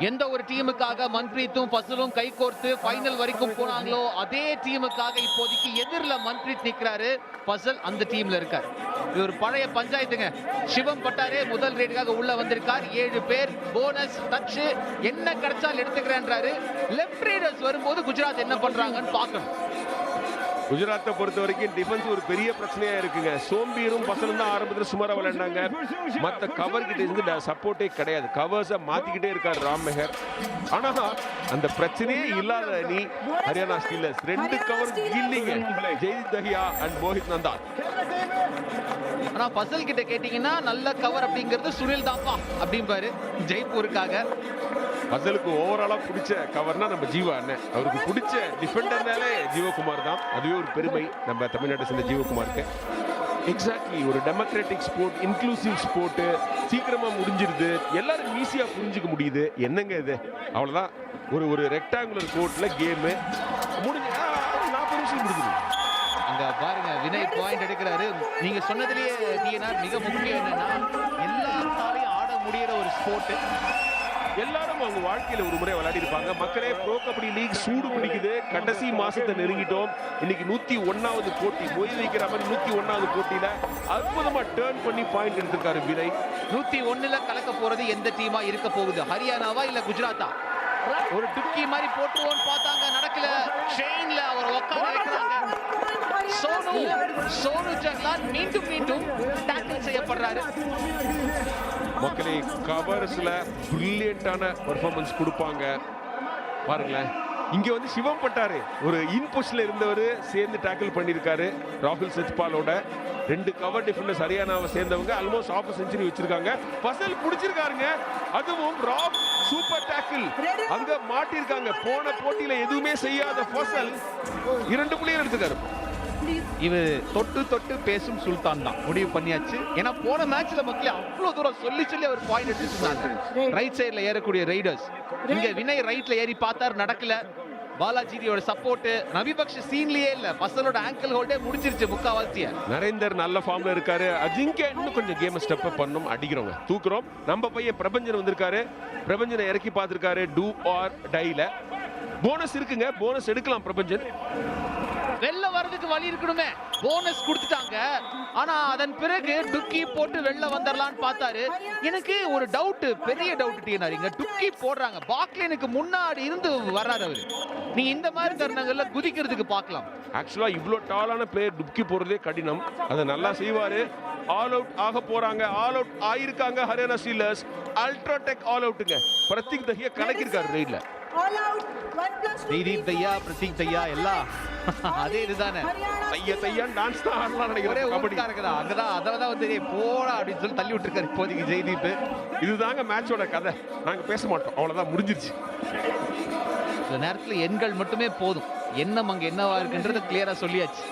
எந்த ஒரு டீமுக்காக மன்பிரீத்தும் பசுலும் கை கோர்த்து ஃபைனல் வரைக்கும் போனாங்களோ அதே டீமுக்காக இப்போதைக்கு எதிரில் மன்பிரீத் நிற்கிறாரு பசல் அந்த டீம்ல இருக்கார். இது ஒரு பழைய பஞ்சாயத்துங்க. சிவம் பட்டாரே முதல் ரேடுக்காக உள்ள வந்திருக்கார். ஏழு பேர் போனஸ் டச்சு என்ன கிடைச்சால் எடுத்துக்கிறேன்றாரு. லெப்ட் ரைடர்ஸ் வரும்போது குஜராத் என்ன பண்றாங்கன்னு பார்க்கணும். குஜராத்தை பொறுத்த வரைக்கும் டிஃபென்ஸ் ஒரு பெரிய பிரச்சனையா இருக்குங்க. சோம்பீரும் பசலும் தான் ஆரம்பத்தில் சுமாரா விளையாண்டாங்க. மற்ற கவர் கிட்ட இருந்து சப்போர்ட்டே கிடையாது. கவர்ஸை மாத்திக்கிட்டே இருக்காரு ராம் மெஹர். ஆனா அந்த பிரச்சனையே இல்லாத அணி ஹரியானா ஸ்டீலர்ஸ் ரெண்டு கவர் இல்லைங்க. ஜெய்தீப் தஹியா அண்ட் மோஹித் நந்தா ஆனா பசல் கிட்ட கேட்டீங்கன்னா நல்ல கவர் அப்படிங்கிறது சுனில் தாப்பா அப்படிம்பாரு. ஜெய்ப்பூருக்காக. பசலுக்கு ஓவராலா பிடிச்ச கவர்னா நம்ம ஜீவா அண்ணன் அவருக்கு பிடிச்ச டிஃபெண்டர்னாலே ஜீவகுமார் தான். அதுவே ஒரு பெருமை நம்ம தமிழ்நாட்டை சேர்ந்த ஜீவகுமாருக்கு. எக்ஸாக்ட்லி ஒரு டெமோக்ராட்டிக் ஸ்போர்ட் இன்க்ளூசிவ் ஸ்போர்ட்டு சீக்கிரமாக முடிஞ்சிருது. எல்லாரும் ஈஸியாக புரிஞ்சுக்க முடியுது. என்னங்க இது? அவ்வளோதான் ஒரு ஒரு ரெக்டாங்குலர் கோர்ட்டில் கேமு முடிஞ்சு நாற்பது நிமிஷம் முடிஞ்சுது. அங்கே பாருங்க வினய் பாயிண்ட் எடுக்கிறாரு. நீங்க சொன்னதுலேயே டிஎன்ஆர் மிக முக்கியம் என்னன்னா எல்லாத்தாலையும் ஆட முடியிற ஒரு ஸ்போர்ட் எல்லாரும் அவங்க வாழ்க்கையில ஒரு முறை விளையாடி இருப்பாங்க. மக்களே ப்ரோ கபடி லீக் சூடு பிடிக்குது. கடைசி மாசத்தை நெருங்கிட்டோம். இன்னைக்கு நூத்தி ஒன்னாவது போட்டி. மொய் வைக்கிற மாதிரி நூத்தி ஒன்னாவது போட்டியில அற்புதமா டேர்ன் பண்ணி பாயிண்ட் எடுத்திருக்காரு வினய் நூத்தி ஒண்ணுல கலக்க போறது எந்த டீமா இருக்க போகுது? ஹரியானாவா இல்ல குஜராத்தா? ஒரு டுக்கி மாதிரி போட்டுருவோம்னு பார்த்தாங்க. நடக்கல. ஷெயின்ல அவர் உட்கார வைக்கிறாங்க. சோனு சோனு ஜங்லான் மீண்டும் மீண்டும் டேக்கிள் செய்யப்படுறாரு. மக்களே கவர்ஸ்ல பிரில்லியண்டான பர்ஃபார்மன்ஸ் கொடுப்பாங்க. பாருங்களேன். இங்க வந்து சிவம் பட்டாரு. ஒரு இன்புஷ்ல இருந்தவர் சேர்ந்து டேக்கிள் பண்ணியிருக்காரு ராகுல் சத்பாலோட ரெண்டு கவர் டிஃபெண்டர்ஸ் ஹரியானாவை சேர்ந்தவங்க ஆல்மோஸ்ட் ஆஃப் செஞ்சுரி வச்சிருக்காங்க. பசல் பிடிச்சிருக்காருங்க. அதுவும் ராப் சூப்பர் டேக்கிள் அங்க மாட்டிருக்காங்க. போன போட்டியில எதுவுமே செய்யாத பசல். இரண்டு புள்ளியர் எடுத்துக்காரு இவ தொட்டு தொட்டு பேசும் சுல்தான் தான். முடிவு பண்ணியாச்சு. ஏன்னா போன மேட்ச்ல மக்களே அவ்வளவு தூரம் சொல்லி சொல்லி அவர் பாயிண்ட் எடுத்துருந்தாங்க ரைட் சைடுல ஏறக்கூடிய ரைடர்ஸ் இங்க வினய் ரைட்ல ஏறி பார்த்தார் நடக்கல. பாலாஜியோட சப்போர்ட் நவிபக்ஷ சீன்லயே இல்ல. பசலோட ஆங்கிள் ஹோல்டே முடிஞ்சிருச்சு முக்காவாசிய. நரேந்தர் நல்ல ஃபார்ம்ல இருக்காரு. அஜிங்கே இன்னும் கொஞ்சம் கேம் ஸ்டெப் அப் பண்ணணும் அடிக்கிறோங்க தூக்குறோம். நம்ம பையன் பிரபஞ்சன் வந்திருக்காரு. பிரபஞ்சனை இறக்கி பார்த்திருக்காரு. டூ ஆர் டைல போனஸ் இருக்குங்க. போனஸ் எடுக்கலாம் பிரபஞ்சன். வெளில வர்றதுக்கு வழி இருக்கணுமே. போனஸ் கொடுத்துட்டாங்க. ஆனா அதன் பிறகு டுக்கி போட்டு வெளில வந்துடலாம்னு பார்த்தாரு. எனக்கு ஒரு டவுட் பெரிய டவுட் டீனார். இங்க டுக்கி போடுறாங்க. பாக்லேனுக்கு முன்னாடி இருந்து வர்றாரு அவரு. நீங்க இந்த மாதிரி தருணங்கள்ல குதிக்கிறதுக்கு பார்க்கலாம். ஆக்சுவலா இவ்ளோ டாலான பிளேயர் டுப்கி போடுறதே கடினம். அதை நல்லா செய்வாரு. ஆல் அவுட் ஆக போறாங்க. ஆல் அவுட் ஆயிருக்காங்க ஹரியானா ஸ்டீலர்ஸ் அல்ட்ராடெக் ஆல் அவுட்டுங்க பிரதீக் தஹியா கலக்கிருக்காரு ரைட்ல தீதீப் தையா பிரதீக் தையா எல்லாம் அதே இதுதானே. தைய தையான் டான்ஸ் தான் ஆடலாம் நினைக்கிறேன். கபடி. இருக்குதா? அங்கதான் அதான் வந்து "ஏய், போடா அப்படின்னு சொல்லி தள்ளி விட்டுருக்காரு இப்போதைக்கு ஜெய்தீப். இதுதாங்க மேட்சோட கதை. நாங்க பேச மாட்டோம். அவ்வளவுதான் முடிஞ்சிருச்சு. இந்த நேரத்துல எண்கள் மட்டுமே போதும். எண்ணம் அங்க என்னவா இருக்குன்றத கிளியரா சொல்லியாச்சு.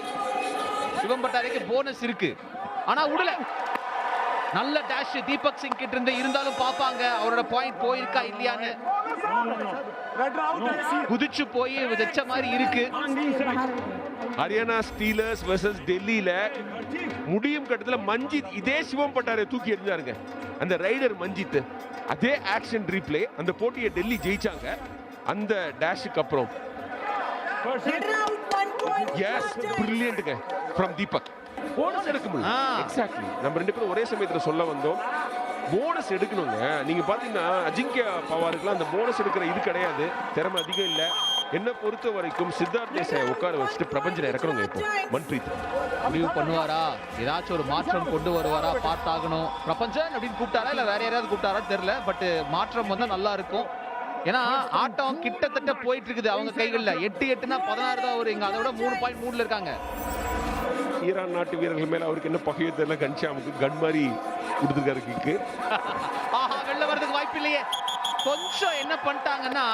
சிவம் பட்டாரைக்கு போனஸ் இருக்கு. ஆனா உடல. நல்ல டேஷ் தீபக் சிங் கிட்ட இருந்து இருந்தாலும் பாப்பாங்க அவரோட பாயிண்ட் போயிருக்கா இல்லையான்னு. குதிச்சு போய் வச்ச மாதிரி இருக்கு. ஹரியானா ஸ்டீலர்ஸ் வெர்சஸ் டெல்லியில முடியும் கட்டத்துல மஞ்சித் இதே சிவம் பட்டாரை தூக்கி எறிஞ்சாருங்க. அந்த ரைடர் மஞ்சித் அதே ஆக்ஷன் ரீப்ளே அந்த போட்டியை டெல்லி ஜெயிச்சாங்க. அந்த டேஷுக்கு அப்புறம். எஸ் பிரில்லியன்ட்டுங்க ஃப்ரம் தீபக். போனஸ் எடுக்க முடியும். எக்ஸாக்ட்லி நம்ம ரெண்டு பேரும் ஒரே சமயத்துல சொல்ல வந்தோம். போனஸ் எடுக்கணுங்க. நீங்க பாத்தீங்கன்னா அஜிங்கிய பவாருக்குலாம் அந்த போனஸ் எடுக்கிற இது கிடையாது. திறமை அதிகம் இல்ல. என்ன பொறுத்த வரைக்கும் சித்தார்த் தேசாய் உட்கார வச்சுட்டு பிரபஞ்சனை இறக்கணுங்க இப்போ. மன்பிரீத். முடிவு பண்ணுவாரா? ஏதாச்சும் ஒரு மாற்றம் கொண்டு வருவாரா? பார்த்தாகணும். பிரபஞ்சன் அப்படின்னு கூப்பிட்டாரா? இல்ல வேற யாராவது கூப்பிட்டாரா தெரியல. பட் மாற்றம் வந்தா நல்லா இருக்கும். ஏன்னா ஆட்டம் கிட்டத்தட்ட போயிட்டு இருக்குது அவங்க கைகள்ல. எட்டு எட்டுனா பதினாறு தான் வரும் இங்க அதோட மூணு பாயிண்ட் மூணுல இருக்காங்க. ஈரான் நாட்டு வீரர்கள் மேல அவருக்கு என்ன பகையோ தெரியல கன்ஷாமுக்கு கன் மாதிரி கொடுத்துருக்காரு கிக்கு ஆஹா வெளில வர்றதுக்கு வாய்ப்பு இல்லையே. கொஞ்சம் என்ன பண்ணிட்டாங்கன்னா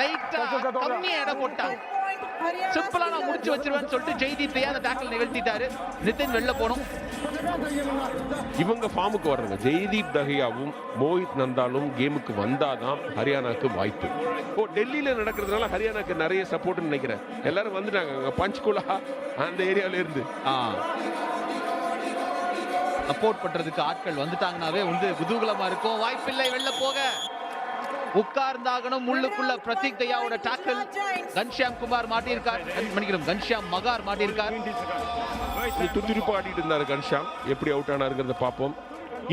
லைட்டா கம்மியா இடம் போட்டாங்க. சிம்பிளா நான். முடிச்சு வச்சிருவேன்னு சொல்லிட்டு ஜெய்தீப் அந்த டேக்கிள் நிகழ்த்திட்டாரு. நிதின் வெளில போகணும். இவங்க ஃபார்முக்கு வர்றாங்க ஜெய்தீப் தஹியாவும் மோஹித் நந்தாலும் கேமுக்கு வந்தாதான் ஹரியானாக்கு வாய்ப்பு. ஓ டெல்லியில நடக்கிறதுனால ஹரியானாக்கு நிறைய சப்போர்ட்னு நினைக்கிறேன். எல்லாரும் வந்துட்டாங்க. அங்க பஞ்ச்குலா அந்த ஏரியால இருந்து. சப்போர்ட் பண்றதுக்கு ஆட்கள் வந்துட்டாங்கனாவே வந்து குதூகலமா இருக்கும். வாய்ப்பில்லை வெளில போக. உட்கார்ந்தாகணும். முள்ளுக்குள்ள பிரதீக் தயாவோட டாக்கிள் கன்ஷியாம் குமார் மாட்டியிருக்கார். மன்னிக்கிறோம் கன்ஷியாம் மகார் மாட்டியிருக்கார். துருதுருப்பா ஆடிட்டு இருந்தாரு கன்ஷாம் எப்படி அவுட் ஆனாருங்கிறத பார்ப்போம்.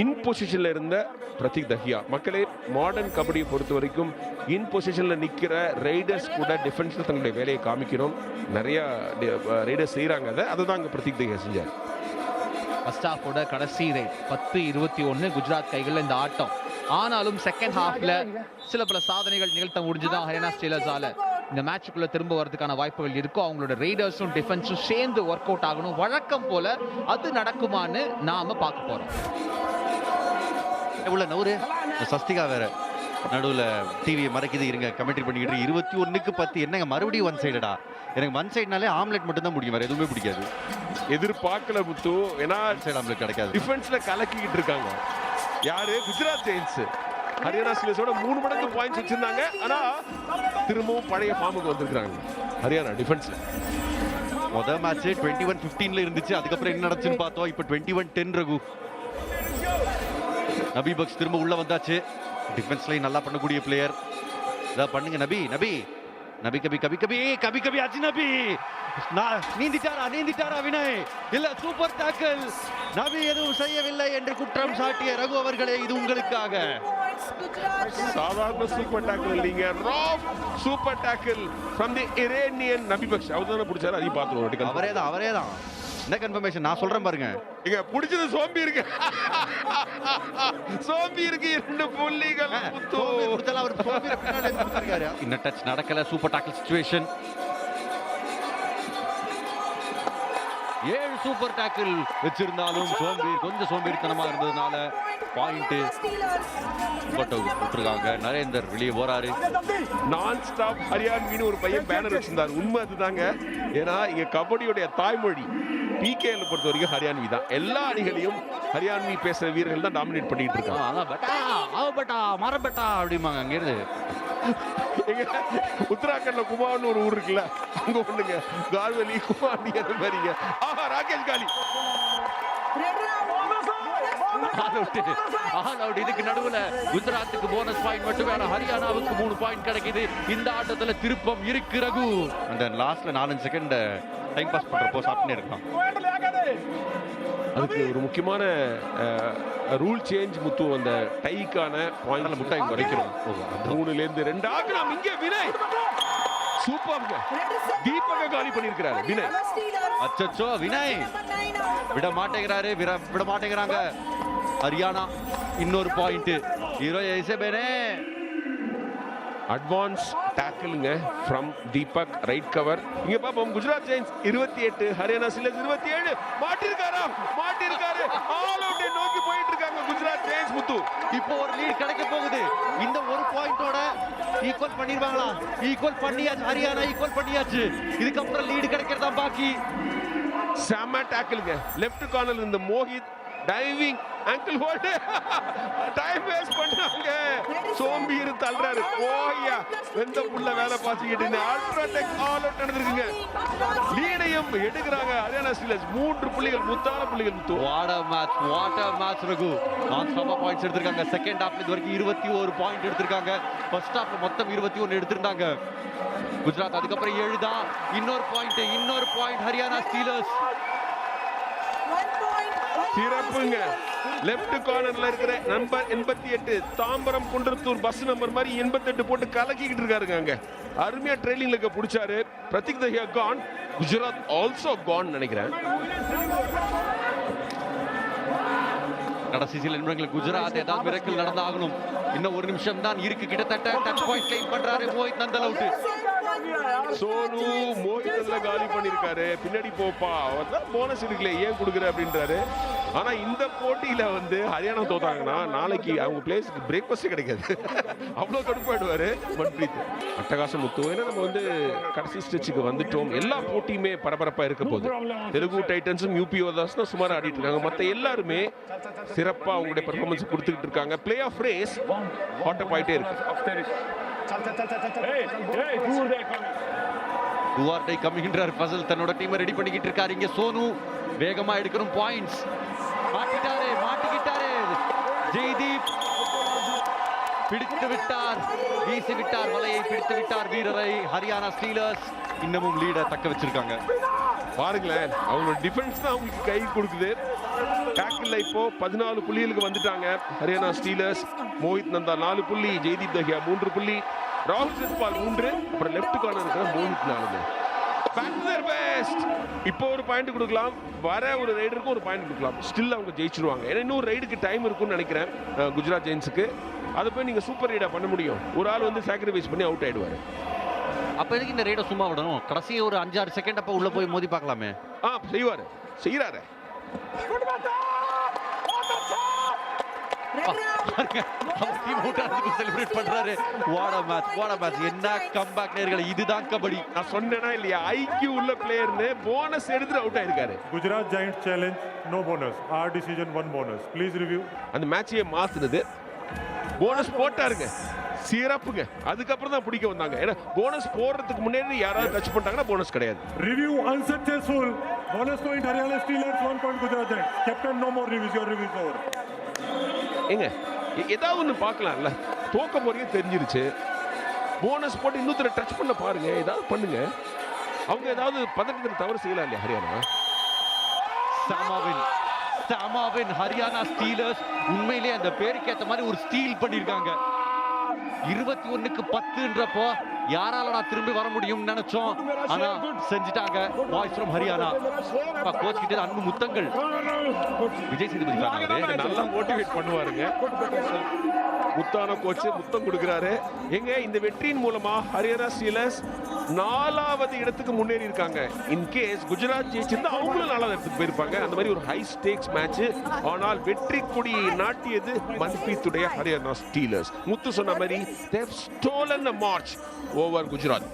இன் பொசிஷன்ல இருந்த பிரதீக் தஹியா. மக்களே மாடர்ன் கபடியை பொறுத்த வரைக்கும் இன் பொசிஷன்ல நிற்கிற ரைடர்ஸ் கூட டிஃபென்ஸில் தங்களுடைய வேலையை காமிக்கணும் நிறைய ரைடர்ஸ் செய்கிறாங்க அதை அதை. தான் அங்கே பிரதீக் தஹியா செஞ்சார். ஃபர்ஸ்ட் ஹாஃபோட கடைசி ரைட் பத்து இருபத்தி ஒன்று குஜராத் கைகளில் இந்த ஆட்டம். ஆனாலும் செகண்ட் ஹாஃப்ல சில பல சாதனைகள் நிகழ்த்த முடிஞ்சுதான் ஹரியானா ஸ்டீலர்ஸால் இந்த மேட்சுக்குள்ள திரும்ப வரதுக்கான வாய்ப்புகள் இருக்கும் அவங்களோட ரைடர்ஸும் டிஃபென்ஸும் சேர்ந்து ஒர்க் அவுட் ஆகணும். வழக்கம் போல அது நடக்குமான்னு நாம பார்க்க போறோம். உள்ள நவுரு சஸ்திகா வேற நடுவுல டிவியை மறைக்குது. இருங்க கமெண்ட்ரி பண்ணிக்கிட்டு இருபத்தி ஒண்ணுக்கு பத்து. என்னங்க மறுபடியும் ஒன் சைடடா எனக்கு ஒன் சைடுனாலே ஆம்லெட் மட்டும் தான் பிடிக்கும். வேற எதுவுமே பிடிக்காது. எதிர்பார்க்கல முத்து. ஏன்னா சைடு ஆம்லெட் கிடைக்காது. டிஃபென்ஸ்ல கலக்கிக்கிட்டு இருக்காங்க. யாரு? குஜராத் ஜெயின்ஸ். ஹரியானா ஸ்டீலர்ஸோட மூணு மடங்கு பாயிண்ட்ஸ் வச்சிருந்தாங்க. ஆனா திரும்பவும் பழைய ஃபார்முக்கு வந்திருக்கிறாங்க. ஹரியானா டிஃபென்ஸ்ல முத மேட்ச் டுவெண்ட்டி ஒன் பிப்டீன்ல இருந்துச்சு. அதுக்கப்புறம் என்ன நடந்துச்சுன்னு பார்த்தோம். இப்போ டுவெண்ட்டி ஒன் டென் ரகு. நபி பக்ஸ் திரும்ப உள்ள வந்தாச்சு. டிஃபென்ஸ் லைன் நல்லா பண்ணக்கூடிய பிளேயர் இதா பண்ணுங்க நபி நபி. நபி கபி கபி கபி. கபி கபி அஜி நபி. நீந்திட்டாரா நீந்திட்டாரா வினய்? இல்ல சூப்பர் டாக்கிள் நபி எதுவும் செய்யவில்லை என்று குற்றம் சாட்டிய ரகு அவர்களே இது உங்களுக்காக. சாதாரண சூப்பர் டாக்கிள் இல்லைங்க. Rough super tackle from the Iranian Nabibakhsh அவர் தானே பிடிச்சாரு? அதையும் பார்த்துருவோம் அவரே தான் அவரே தான். என்ன கன்ஃபர்மேஷன் நான் சொல்றேன் பாருங்க. இங்க பிடிச்சது சோம்பி இருக்கு. சோம்பி இருக்கு இரண்டு புள்ளிகள் அவர். இன்னும் டச் நடக்கல சூப்பர் டாக்கிள் சுச்சுவேஷன் ஏழு சூப்பர் டாக்கிள் வச்சிருந்தாலும் சோம்பேறி கொஞ்சம் சோம்பேறித்தனமா இருந்ததுனால பாயிண்ட். விட்டுருக்காங்க நரேந்தர் வெளியே போறாரு. நான் ஸ்டாப் ஹரியான்வின்னு ஒரு பையன் பேனர் வச்சிருந்தார். உண்மை அதுதாங்க. ஏன்னா இங்க கபடியுடைய தாய்மொழி பிகேல பொறுத்த வரைக்கும் ஹரியான்வி தான். எல்லா அணிகளையும் ஹரியான்வி பேசுற வீரர்கள் தான் டாமினேட் பண்ணிட்டு இருக்காங்க. அதான் பெட்டா அவ உத்தராகண்ட்ல குமார்னு ஒரு ஊர் இருக்குல்ல அங்க ஒண்ணுங்க. கால்வலி குமாரி அந்த மாதிரிங்க. ஆஹா ராகேஷ் காலி. இதுக்கு நடுவுல குஜராத்துக்கு போனஸ் பாயிண்ட் மட்டும் வேற ஹரியானாவுக்கு மூணு பாயிண்ட் கிடைக்குது. இந்த ஆட்டத்துல திருப்பம் இருக்கு ரகு. அந்த லாஸ்ட்ல நாலஞ்சு செகண்ட் டைம் பாஸ் பண்றப்போ சாப்பிட்டே இருக்கலாம் அதுக்கு ஒரு முக்கியமான ரூல் சேஞ்ச் முத்து அந்த டைக்கான பாயிண்ட்ல முட்டாய் குறைக்கணும் மூணுல இருந்து ரெண்டு. ஆகலாம் இங்க வினய். set. தீபக காலி பண்ணிருக்கிறாரு வினய். அச்சச்சோ வினய். விட மாட்டேங்கிறாரு விட மாட்டேங்கிறாங்க. ஹரியானா இன்னொரு பாயிண்ட் ஹீரோ ஐசபேனே அட்வான்ஸ் டேக்கிளுங்க ஃப்ரம் தீபக் ரைட் கவர் இங்க பாப்போம் குஜராத் ஜெயின்ஸ் இருபத்தி எட்டு ஹரியானா சிலர்ஸ் இருபத்தி ஏழு. மாட்டிருக்காரா மாட்டிருக்காரு ஆல் அவுட்டை நோக்கி போயிட்டு இருக்காங்க குஜராத் ஜெயின்ஸ் முத்து. இப்போ ஒரு லீட் கிடைக்க போகுது. இந்த ஒரு பாயிண்டோட ஈக்குவல் பண்ணிருவாங்களா? ஈக்குவல் பண்ணியாச்சு ஹரியானா ஈக்குவல் பண்ணியாச்சு. இதுக்கப்புறம் லீடு கிடைக்கிறதா பாக்கி? செம டேக்கிளுங்க லெஃப்ட் கார்னர் இருந்த Mohit diving ankle hold time waste பண்ணாங்க சோம்பி இரு தள்ளுறாரு. ஓய்யா வெந்த புள்ள வேலை பாசிக்கிட்டு அல்ட்ராடெக் ஆல் அவுட் நடந்திருக்குங்க. லீடையும் எடுக்கிறாங்க. ஹரியானா ஸ்டீலர்ஸ் மூன்று புள்ளிகள் முத்தான புள்ளிகள் முத்து. What a match what a match Raghu. நான் ஸ்டாப்பா பாயிண்ட்ஸ் எடுத்திருக்காங்க. செகண்ட் ஹாஃப்ல இது வரைக்கும் இருபத்தி ஒரு பாயிண்ட் எடுத்திருக்காங்க. ஃபர்ஸ்ட் ஹாஃப்ல மொத்தம் இருபத்தி ஒன்று எடுத்திருந்தாங்க. குஜராத் அதுக்கப்புறம் ஏழு தான். இன்னொரு பாயிண்ட் இன்னொரு பாயிண்ட் ஹரியானா ஸ்டீலர்ஸ் point. சிறப்புங்க லெஃப்ட் கார்னர்ல இருக்கிற நம்பர் எண்பத்தி எட்டு தாம்பரம் குன்றத்தூர் பஸ் நம்பர் மாதிரி எண்பத்தெட்டு போட்டு கலக்கிக்கிட்டு இருக்காருங்க அங்க. அருமையா ட்ரெயிலிங்ல இருக்க பிடிச்சாரு. Prateek Dahiya gone Gujarat also gone நினைக்கிறேன். கடைசி சில நிமிடங்கள் குஜராத் ஏதாவது மிரக்கல் நடந்தாகணும். இன்னும் ஒரு நிமிஷம் தான் இருக்கு. கிட்டத்தட்ட டச் பாயிண்ட் கைம் பண்றாரு மோஹித் நந்தல் அவுட் சோனு மோஹித்ல காலி பண்ணிருக்காரு பின்னாடி போப்பா. போனஸ் இருக்குல்ல ஏன் கொடுக்குற அப்படின்றாரு. ஆனா இந்த போட்டியில வந்து ஹரியானா தோத்தாங்கன்னா நாளைக்கு அவங்க பிளேஸ்க்கு பிரேக்ஃபாஸ்டே கிடைக்காது அவ்வளவு கடுப்பாயிடுவாரு மன்பிரீத் அட்டகாசம் முத்து ஏன்னா நம்ம வந்து கடைசி ஸ்டேஜுக்கு வந்துட்டோம் எல்லா போட்டியுமே பரபரப்பா இருக்க போகுது தெலுங்கு டைட்டன்ஸும் யூபி ஓதாஸ் தான் சுமார் ஆடிட்டு இருக்காங்க மத்த எல்லாருமே சிறப்பா அவங்களுடைய பெர்ஃபார்மன்ஸ் கொடுத்துக்கிட்டு இருக்காங்க play off race hot up ஆயிட்டே இருக்கு டுவார்டை கம்மின்றார் ஃபசல் தன்னோட டீமை ரெடி பண்ணிக்கிட்டு இருக்காரு இங்க சோனு வேகமா எடுக்கணும் பாயிண்ட்ஸ் மாட்டிட்டாரு மாட்டிக்கிட்டாரு. ஜெய்தீப் பிடித்து விட்டார் வீசி விட்டார் வலையை பிடித்து விட்டார் வீரரை. ஹரியானா ஸ்டீலர்ஸ் இன்னமும் லீட தக்க வச்சிருக்காங்க. பாருங்களேன் அவங்களோட டிஃபென்ஸ் தான் அவங்களுக்கு கை கொடுக்குது. டேக்கிள் இப்போ பதினாலு புள்ளிகளுக்கு வந்துட்டாங்க ஹரியானா ஸ்டீலர்ஸ் மோஹித் நந்தா நாலு புள்ளி ஜெய்தீப் தஹியா மூன்று புள்ளி ராகுல் சத்பால் மூன்று அப்புறம் லெப்ட் கார்னர் இருக்கிற மோஹித் நாலு பேக் டு தேர் பெஸ்ட் இப்போ ஒரு பாயிண்ட் கொடுக்கலாம். வர ஒரு ரைடருக்கும் ஒரு பாயிண்ட் கொடுக்கலாம். ஸ்டில் அவங்க ஜெயிச்சிருவாங்க. ஏன்னா இன்னும் ரைடுக்கு டைம் இருக்கும்னு நினைக்கிறேன் குஜராத் ஜெயின்ஸுக்கு. அதை போய் நீங்கள் சூப்பர் ரைடாக பண்ண முடியும். ஒரு ஆள் வந்து சாக்ரிஃபைஸ் பண்ணி அவுட் ஆயிடுவாரு. அப்ப எதுக்கு இந்த ரேட சும்மா விடணும்? கடைசி ஒரு அஞ்சாறு செகண்ட் அப்ப உள்ள போய் மோதி பார்க்கலாமே. ஆ செய்வாரு. செய்யறாரு Red round. அவர் டீம் அவுட் ஆனதுக்கு செலிப்ரேட் பண்றாரு வாட மேட்ச் வாட மேட்ச் என்ன கம்பேக் நேர்களே இதுதான் கபடி நான் சொன்னேனா இல்லையா ஐக்கியூ உள்ள பிளேயர்னு போனஸ் எடுத்துட்டு அவுட் ஆயிருக்காரு Gujarat Giants challenge, no bonus. Our decision, one bonus. Please review. அந்த மேட்சையே மாத்துனது போனஸ் போட்டாருங்க சிறப்புங்க அதுக்கப்புறம் தான் பிடிக்க வந்தாங்க ஏன்னா போனஸ் போடுறதுக்கு முன்னாடி யாராவது டச் பண்ணிட்டாங்கன்னா போனஸ் கிடையாது. Bonus point Haryana Steelers, one point Gujarat Giants. Captain, no more reviews. Your review is over. ஏங்க ஏதாவது ஒன்று பார்க்கலாம்ல. தோக்க போறீங்க தெரிஞ்சிருச்சு. போனஸ் போட்டு இன்னொருத்தர டச் பண்ண பாருங்க ஏதாவது பண்ணுங்க. அவங்க ஏதாவது பதட்டத்தில் தவறு செய்யலாம் இல்லையா ஹரியானா? சாமாவின் சாமாவின் ஹரியானா ஸ்டீலர்ஸ் உண்மையிலே அந்த பேருக்கு ஏற்ற மாதிரி ஒரு ஸ்டீல் பண்ணியிருக்காங்க இருபத்தி ஒன்றுக்கு பத்துன்றப்போ யாராலடா திரும்பி வர முடியும்னு நினைச்சோம். ஆனா செஞ்சுட்டாங்க. வாய்ஸ் ஃப்ரம் ஹரியானா கோச் கிட்ட அன்பு முத்தங்கள். விஜய் சேதுபதி. நல்லா மோட்டிவேட் பண்ணுவாருங்க. முத்தான கோச் முத்தம் கொடுக்குறாரு. எங்க இந்த வெற்றியின் மூலமா ஹரியானா ஸ்டீலர்ஸ் நாலாவது இடத்துக்கு முன்னேறி இருக்காங்க. இன் கேஸ் குஜராத் ஜெயிச்சிருந்தா அவங்களும் நாலாவது இடத்துக்கு போயிருப்பாங்க. அந்த மாதிரி ஒரு ஹை ஸ்டேக்ஸ் மேட்ச் ஆனால் வெற்றி கொடியை நாட்டியது மன்பித்துடைய ஹரியானா ஸ்டீலர்ஸ் முத்து சொன்ன மாதிரி Dev stolen march over Gujarat